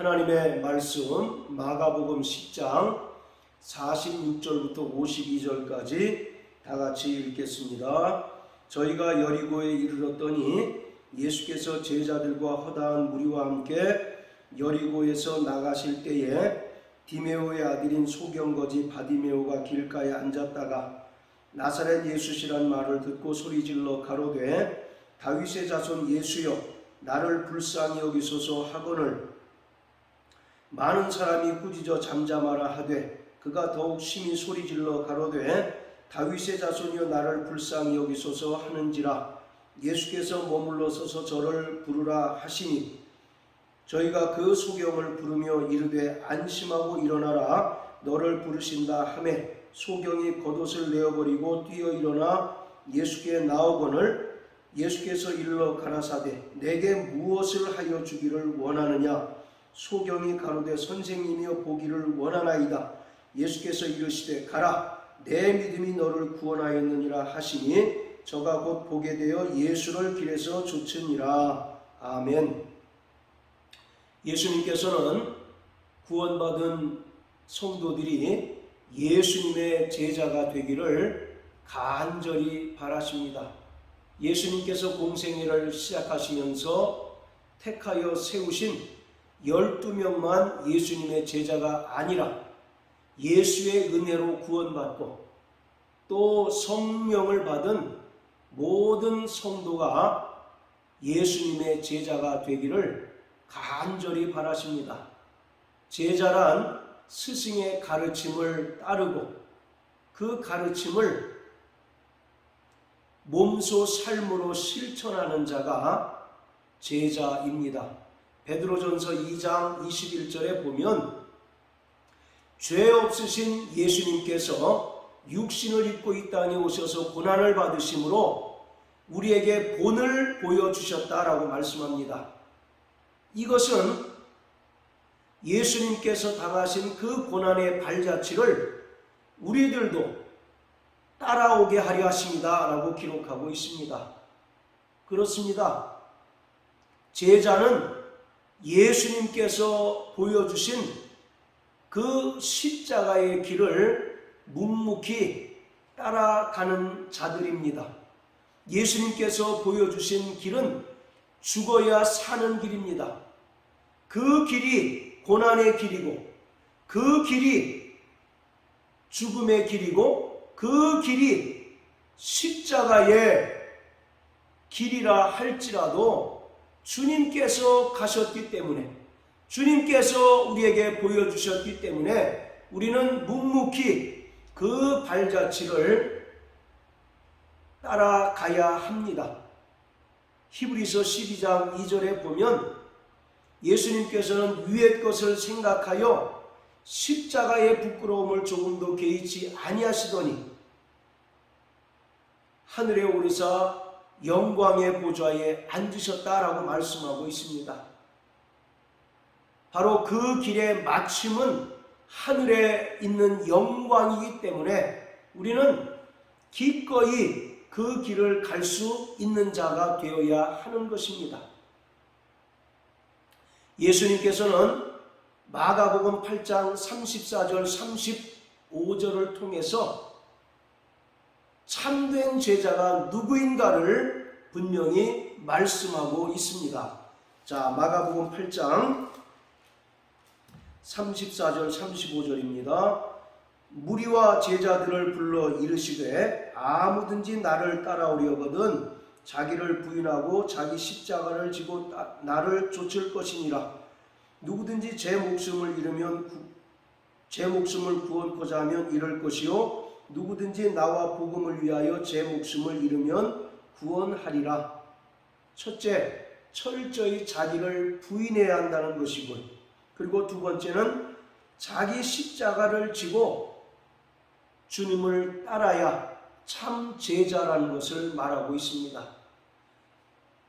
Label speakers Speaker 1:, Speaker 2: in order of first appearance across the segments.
Speaker 1: 하나님의 말씀 마가복음 10장 46절부터 52절까지 다 같이 읽겠습니다. 저희가 여리고에 이르렀더니 예수께서 제자들과 허다한 무리와 함께 여리고에서 나가실 때에 디메오의 아들인 소경거지 바디메오가 길가에 앉았다가 나사렛 예수시란 말을 듣고 소리질러 가로되 다윗의 자손 예수여 나를 불쌍히 여기소서 하거늘 많은 사람이 꾸짖어 잠잠하라 하되 그가 더욱 심히 소리질러 가로되 다윗의 자손이여 나를 불쌍히 여기소서 하는지라. 예수께서 머물러 서서 저를 부르라 하시니 저희가 그 소경을 부르며 이르되 안심하고 일어나라. 너를 부르신다 하매 소경이 겉옷을 내어버리고 뛰어 일어나 예수께 나오거늘 예수께서 일러 가라사대 내게 무엇을 하여 주기를 원하느냐 소경이 가로되 선생님이여 보기를 원하나이다. 예수께서 이르시되 가라 내 믿음이 너를 구원하였느니라 하시니 저가 곧 보게 되어 예수를 길에서 쫓으니라. 아멘. 예수님께서는 구원받은 성도들이 예수님의 제자가 되기를 간절히 바라십니다. 예수님께서 공생애를 시작하시면서 택하여 세우신 12명만 예수님의 제자가 아니라 예수의 은혜로 구원받고 또 성령을 받은 모든 성도가 예수님의 제자가 되기를 간절히 바라십니다. 제자란 스승의 가르침을 따르고 그 가르침을 몸소 삶으로 실천하는 자가 제자입니다. 베드로전서 2장 21절에 보면 죄 없으신 예수님께서 육신을 입고 이 땅에 오셔서 고난을 받으심으로 우리에게 본을 보여주셨다라고 말씀합니다. 이것은 예수님께서 당하신 그 고난의 발자취를 우리들도 따라오게 하려 하십니다. 라고 기록하고 있습니다. 그렇습니다. 제자는 예수님께서 보여주신 그 십자가의 길을 묵묵히 따라가는 자들입니다. 예수님께서 보여주신 길은 죽어야 사는 길입니다. 그 길이 고난의 길이고, 그 길이 죽음의 길이고, 그 길이 십자가의 길이라 할지라도 주님께서 가셨기 때문에, 주님께서 우리에게 보여주셨기 때문에 우리는 묵묵히 그 발자취를 따라가야 합니다. 히브리서 12장 2절에 보면 예수님께서는 위의 것을 생각하여 십자가의 부끄러움을 조금도 개의치 아니하시더니 하늘에 오르사 영광의 보좌에 앉으셨다라고 말씀하고 있습니다. 바로 그 길의 마침은 하늘에 있는 영광이기 때문에 우리는 기꺼이 그 길을 갈 수 있는 자가 되어야 하는 것입니다. 예수님께서는 마가복음 8장 34절 35절을 통해서 참된 제자가 누구인가를 분명히 말씀하고 있습니다. 자, 마가복음 8장 34절 35절입니다. 무리와 제자들을 불러 이르시되 아무든지 나를 따라오려거든 자기를 부인하고 자기 십자가를 지고 나를 쫓을 것이니라. 누구든지 제 목숨을 잃으면 구, 제 목숨을 구원코자 하면 잃을 것이요 누구든지 나와 복음을 위하여 제 목숨을 잃으면 구원하리라. 첫째, 철저히 자기를 부인해야 한다는 것이고 그리고 두 번째는 자기 십자가를 지고 주님을 따라야 참 제자라는 것을 말하고 있습니다.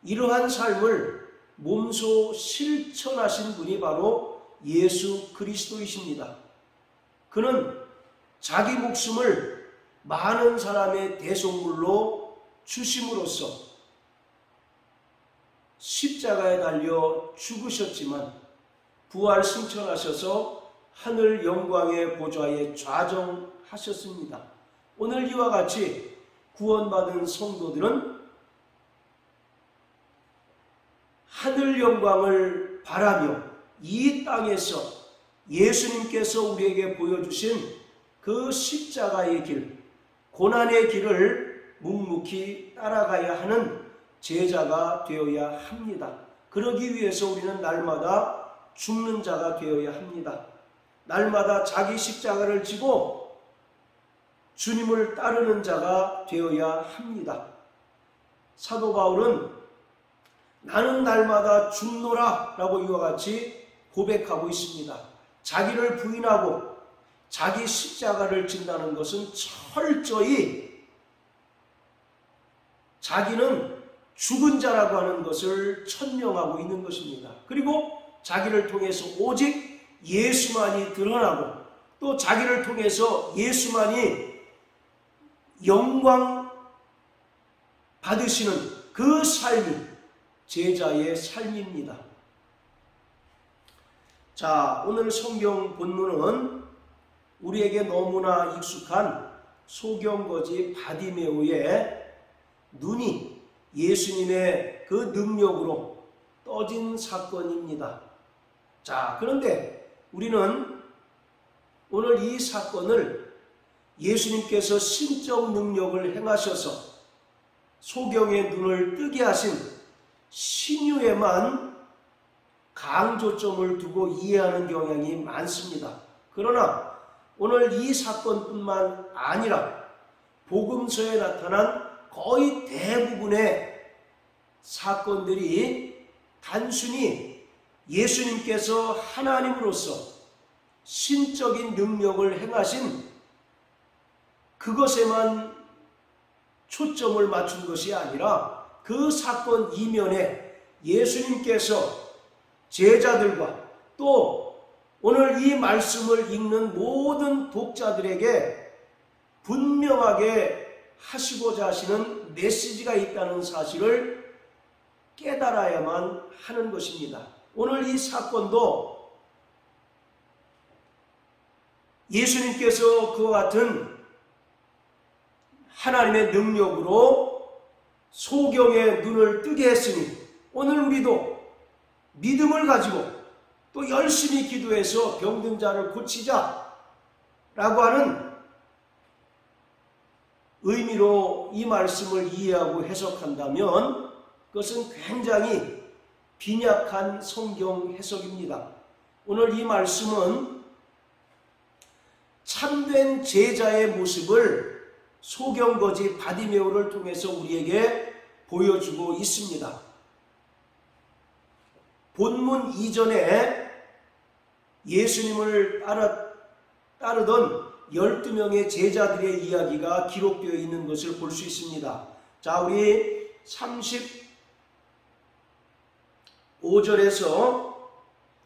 Speaker 1: 이러한 삶을 몸소 실천하신 분이 바로 예수 그리스도이십니다. 그는 자기 목숨을 많은 사람의 대속물로 주심으로써 십자가에 달려 죽으셨지만 부활 승천하셔서 하늘 영광의 보좌에 좌정하셨습니다. 오늘 이와 같이 구원받은 성도들은 하늘 영광을 바라며 이 땅에서 예수님께서 우리에게 보여주신 그 십자가의 길, 고난의 길을 묵묵히 따라가야 하는 제자가 되어야 합니다. 그러기 위해서 우리는 날마다 죽는 자가 되어야 합니다. 날마다 자기 십자가를 지고 주님을 따르는 자가 되어야 합니다. 사도 바울은 나는 날마다 죽노라 라고 이와 같이 고백하고 있습니다. 자기를 부인하고 자기 십자가를 진다는 것은 철저히 자기는 죽은 자라고 하는 것을 천명하고 있는 것입니다. 그리고 자기를 통해서 오직 예수만이 드러나고 또 자기를 통해서 예수만이 영광 받으시는 그 삶이 제자의 삶입니다. 자, 오늘 성경 본문은 우리에게 너무나 익숙한 소경거지 바디메오의 눈이 예수님의 그 능력으로 떠진 사건입니다. 자, 그런데 우리는 오늘 이 사건을 예수님께서 신적 능력을 행하셔서 소경의 눈을 뜨게 하신 신유에만 강조점을 두고 이해하는 경향이 많습니다. 그러나 오늘 이 사건뿐만 아니라 복음서에 나타난 거의 대부분의 사건들이 단순히 예수님께서 하나님으로서 신적인 능력을 행하신 그것에만 초점을 맞춘 것이 아니라 그 사건 이면에 예수님께서 제자들과 또 오늘 이 말씀을 읽는 모든 독자들에게 분명하게 하시고자 하시는 메시지가 있다는 사실을 깨달아야만 하는 것입니다. 오늘 이 사건도 예수님께서 그와 같은 하나님의 능력으로 소경의 눈을 뜨게 했으니 오늘 우리도 믿음을 가지고 또 열심히 기도해서 병든 자를 고치자 라고 하는 의미로 이 말씀을 이해하고 해석한다면 그것은 굉장히 빈약한 성경 해석입니다. 오늘 이 말씀은 참된 제자의 모습을 소경거지 바디메오를 통해서 우리에게 보여주고 있습니다. 본문 이전에 예수님을 따르, 따르던 12명의 제자들의 이야기가 기록되어 있는 것을 볼 수 있습니다. 자, 우리 35절에서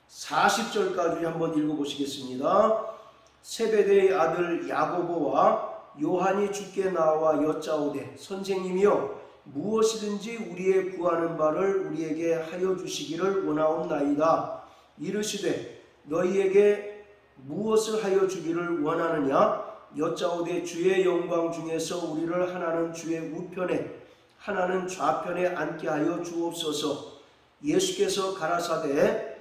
Speaker 1: 40절까지 한번 읽어보시겠습니다. 세베대의 아들 야고보와 요한이 죽게 나와 여짜오되 선생님이여 무엇이든지 우리의 구하는 바를 우리에게 하여 주시기를 원하옵나이다. 이르시되 너희에게 무엇을 하여 주기를 원하느냐? 여짜오되 주의 영광 중에서 우리를 하나는 주의 우편에 하나는 좌편에 앉게 하여 주옵소서. 예수께서 가라사대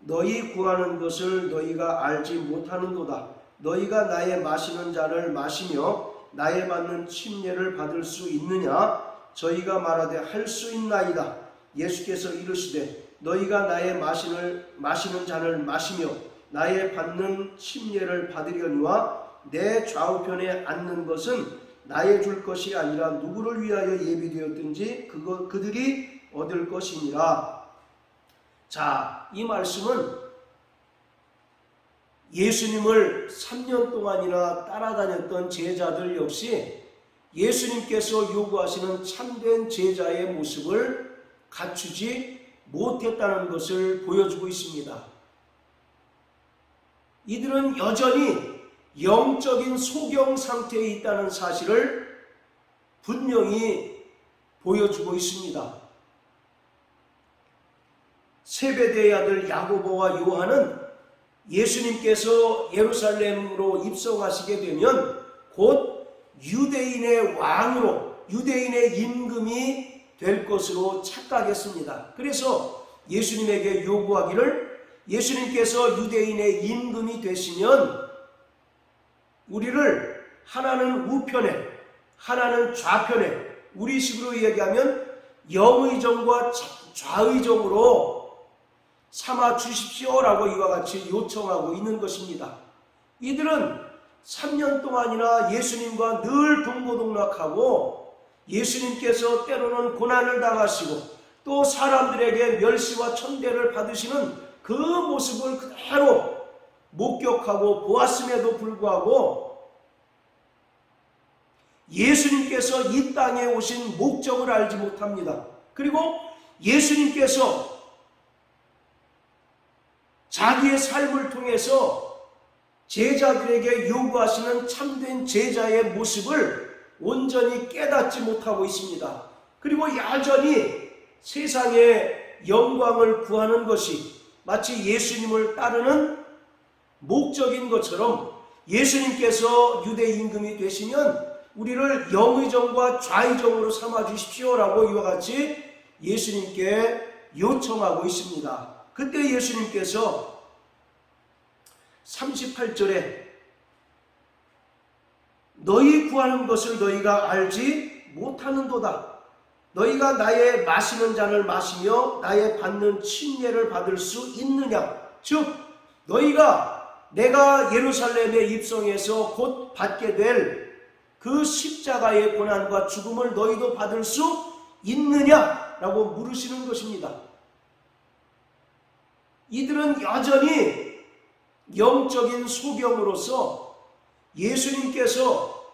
Speaker 1: 너희 구하는 것을 너희가 알지 못하는도다. 너희가 나의 마시는 잔을 마시며 나의 받는 침례를 받을 수 있느냐? 저희가 말하되 할 수 있나이다. 예수께서 이르시되 너희가 나의 마시는 마시는 잔을 마시며 나의 받는 침례를 받으려니와 내 좌우편에 앉는 것은 나의 줄 것이 아니라 누구를 위하여 예비되었든지 그거 그들이 얻을 것이니라. 자, 이 말씀은 예수님을 3년 동안이나 따라다녔던 제자들 역시 예수님께서 요구하시는 참된 제자의 모습을 갖추지 못했다는 것을 보여주고 있습니다. 이들은 여전히 영적인 소경 상태에 있다는 사실을 분명히 보여주고 있습니다. 세베대의 아들 야고보와 요한은 예수님께서 예루살렘으로 입성하시게 되면 곧 유대인의 왕으로 유대인의 임금이 될 것으로 착각했습니다. 그래서 예수님에게 요구하기를 예수님께서 유대인의 임금이 되시면 우리를 하나는 우편에 하나는 좌편에 우리식으로 얘기하면 영의정과 좌의정으로 삼아 주십시오라고 이와 같이 요청하고 있는 것입니다. 이들은 3년 동안이나 예수님과 늘 동고동락하고 예수님께서 때로는 고난을 당하시고 또 사람들에게 멸시와 천대를 받으시는 그 모습을 그대로 목격하고 보았음에도 불구하고 예수님께서 이 땅에 오신 목적을 알지 못합니다. 그리고 예수님께서 자기의 삶을 통해서 제자들에게 요구하시는 참된 제자의 모습을 온전히 깨닫지 못하고 있습니다. 그리고 여전히 세상의 영광을 구하는 것이 마치 예수님을 따르는 목적인 것처럼 예수님께서 유대 임금이 되시면 우리를 영의정과 좌의정으로 삼아 주십시오라고 이와 같이 예수님께 요청하고 있습니다. 그때 예수님께서 38절에 너희 구하는 것을 너희가 알지 못하는도다. 너희가 나의 마시는 잔을 마시며 나의 받는 침례를 받을 수 있느냐? 즉 너희가 내가 예루살렘에 입성해서 곧 받게 될 그 십자가의 고난과 죽음을 너희도 받을 수 있느냐라고 물으시는 것입니다. 이들은 여전히 영적인 소경으로서 예수님께서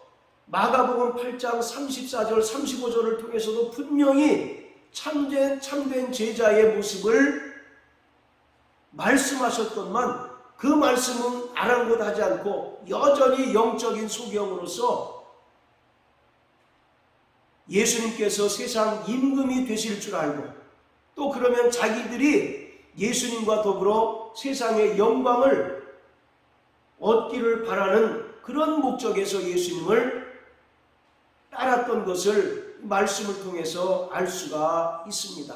Speaker 1: 마가복음 8장 34절 35절을 통해서도 분명히 참된 참된 제자의 모습을 말씀하셨건만 그 말씀은 아랑곳하지 않고 여전히 영적인 소경으로서 예수님께서 세상 임금이 되실 줄 알고 또 그러면 자기들이 예수님과 더불어 세상의 영광을 얻기를 바라는 그런 목적에서 예수님을 따랐던 것을 말씀을 통해서 알 수가 있습니다.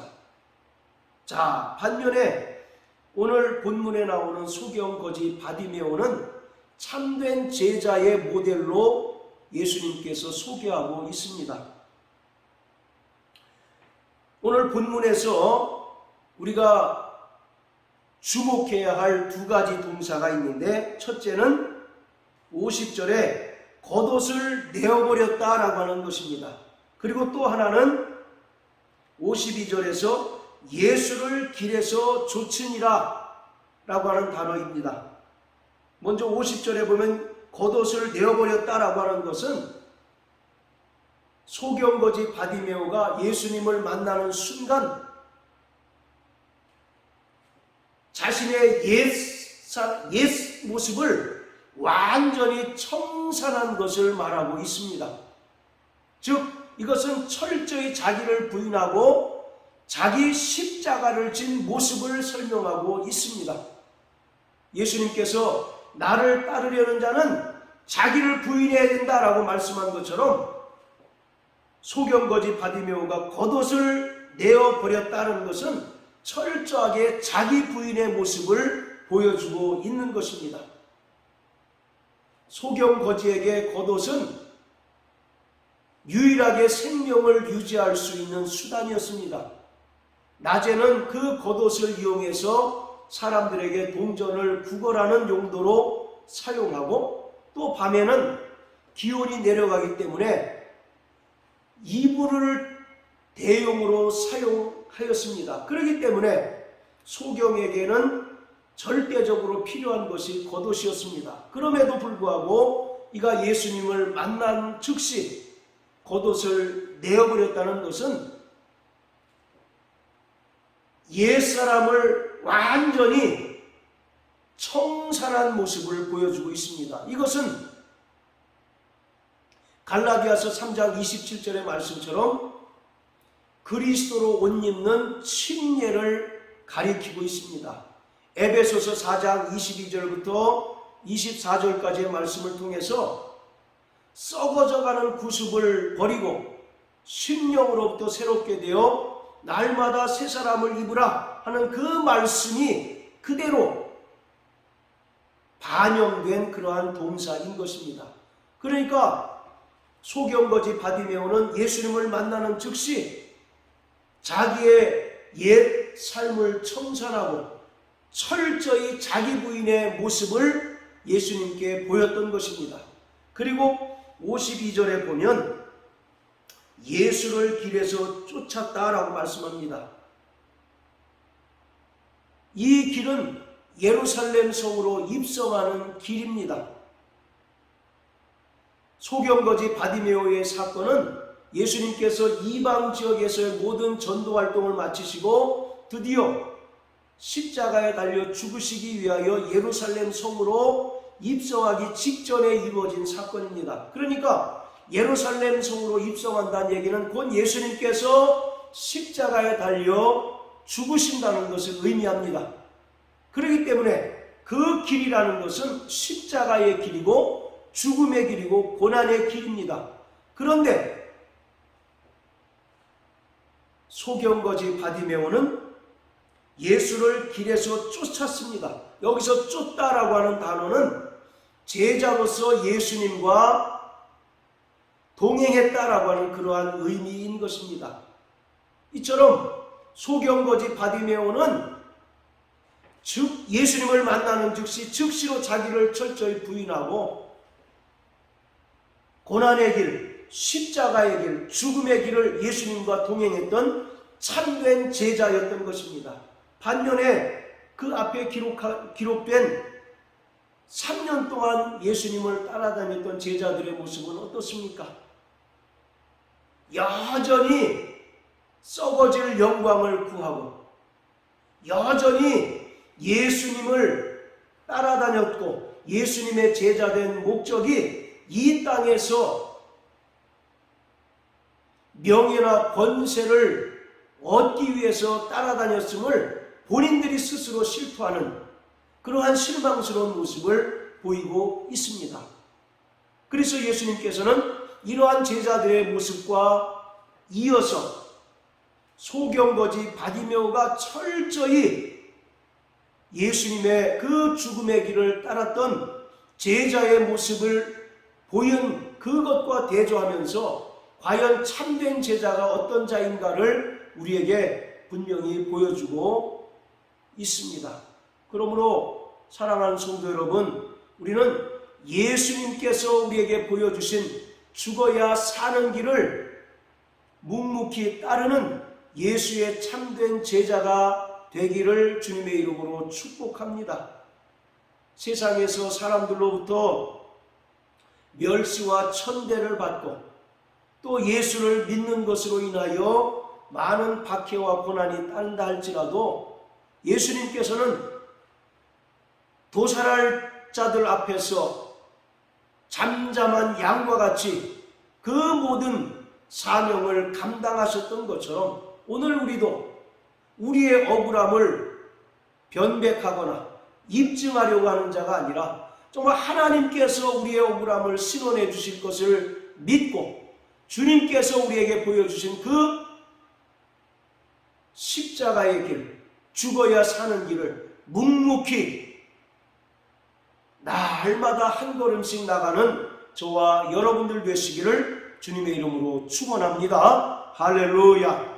Speaker 1: 자, 반면에 오늘 본문에 나오는 소경 거지 바디메오는 참된 제자의 모델로 예수님께서 소개하고 있습니다. 오늘 본문에서 우리가 주목해야 할 두 가지 동사가 있는데 첫째는 50절에 겉옷을 내어버렸다라고 하는 것입니다. 그리고 또 하나는 52절에서 예수를 길에서 조치니라 라고 하는 단어입니다. 먼저 50절에 보면 겉옷을 내어버렸다라고 하는 것은 소경거지 바디메오가 예수님을 만나는 순간 자신의 옛, 옛 모습을 완전히 청산한 것을 말하고 있습니다. 즉, 이것은 철저히 자기를 부인하고 자기 십자가를 진 모습을 설명하고 있습니다. 예수님께서 나를 따르려는 자는 자기를 부인해야 된다라고 말씀한 것처럼 소경거지 바디메오가 겉옷을 내어버렸다는 것은 철저하게 자기 부인의 모습을 보여주고 있는 것입니다. 소경거지에게 겉옷은 유일하게 생명을 유지할 수 있는 수단이었습니다. 낮에는 그 겉옷을 이용해서 사람들에게 동전을 구걸하는 용도로 사용하고 또 밤에는 기온이 내려가기 때문에 이불을 대용으로 사용하였습니다. 그렇기 때문에 소경에게는 절대적으로 필요한 것이 겉옷이었습니다. 그럼에도 불구하고 이가 예수님을 만난 즉시 겉옷을 내어버렸다는 것은 옛사람을 완전히 청산한 모습을 보여주고 있습니다. 이것은 갈라디아서 3장 27절의 말씀처럼 그리스도로 옷 입는 침례를 가리키고 있습니다. 에베소서 4장 22절부터 24절까지의 말씀을 통해서 썩어져가는 구습을 버리고 신령으로부터 새롭게 되어 날마다 새 사람을 입으라 하는 그 말씀이 그대로 반영된 그러한 동사인 것입니다. 그러니까 소경거지 바디메오는 예수님을 만나는 즉시 자기의 옛 삶을 청산하고 철저히 자기 부인의 모습을 예수님께 보였던 것입니다. 그리고 52절에 보면 예수를 길에서 쫓았다라고 말씀합니다. 이 길은 예루살렘 성으로 입성하는 길입니다. 소경거지 바디메오의 사건은 예수님께서 이방 지역에서의 모든 전도 활동을 마치시고 드디어 십자가에 달려 죽으시기 위하여 예루살렘 성으로 입성하기 직전에 이루어진 사건입니다. 그러니까 예루살렘 성으로 입성한다는 얘기는 곧 예수님께서 십자가에 달려 죽으신다는 것을 의미합니다. 그렇기 때문에 그 길이라는 것은 십자가의 길이고 죽음의 길이고 고난의 길입니다. 그런데 소경거지 바디메오는 예수를 길에서 쫓았습니다. 여기서 쫓다라고 하는 단어는 제자로서 예수님과 동행했다라고 하는 그러한 의미인 것입니다. 이처럼 소경거지 바디메오는 즉 예수님을 만나는 즉시 즉시로 자기를 철저히 부인하고 고난의 길, 십자가의 길, 죽음의 길을 예수님과 동행했던 참된 제자였던 것입니다. 반면에 그 앞에 기록하, 기록된 3년 동안 예수님을 따라다녔던 제자들의 모습은 어떻습니까? 여전히 썩어질 영광을 구하고 여전히 예수님을 따라다녔고 예수님의 제자된 목적이 이 땅에서 명예나 권세를 얻기 위해서 따라다녔음을 본인들이 스스로 실토하는 그러한 실망스러운 모습을 보이고 있습니다. 그래서 예수님께서는 이러한 제자들의 모습과 이어서 소경거지 바디메오가 철저히 예수님의 그 죽음의 길을 따랐던 제자의 모습을 보인 그것과 대조하면서 과연 참된 제자가 어떤 자인가를 우리에게 분명히 보여주고 있습니다. 그러므로 사랑하는 성도 여러분, 우리는 예수님께서 우리에게 보여주신 죽어야 사는 길을 묵묵히 따르는 예수의 참된 제자가 되기를 주님의 이름으로 축복합니다. 세상에서 사람들로부터 멸시와 천대를 받고 또 예수를 믿는 것으로 인하여 많은 박해와 고난이 따른다 할지라도 예수님께서는 도살할 자들 앞에서 잠잠한 양과 같이 그 모든 사명을 감당하셨던 것처럼 오늘 우리도 우리의 억울함을 변백하거나 입증하려고 하는 자가 아니라 정말 하나님께서 우리의 억울함을 신원해 주실 것을 믿고 주님께서 우리에게 보여주신 그 십자가의 길, 죽어야 사는 길을 묵묵히 날마다 한 걸음씩 나가는 저와 여러분들 되시기를 주님의 이름으로 축원합니다. 할렐루야.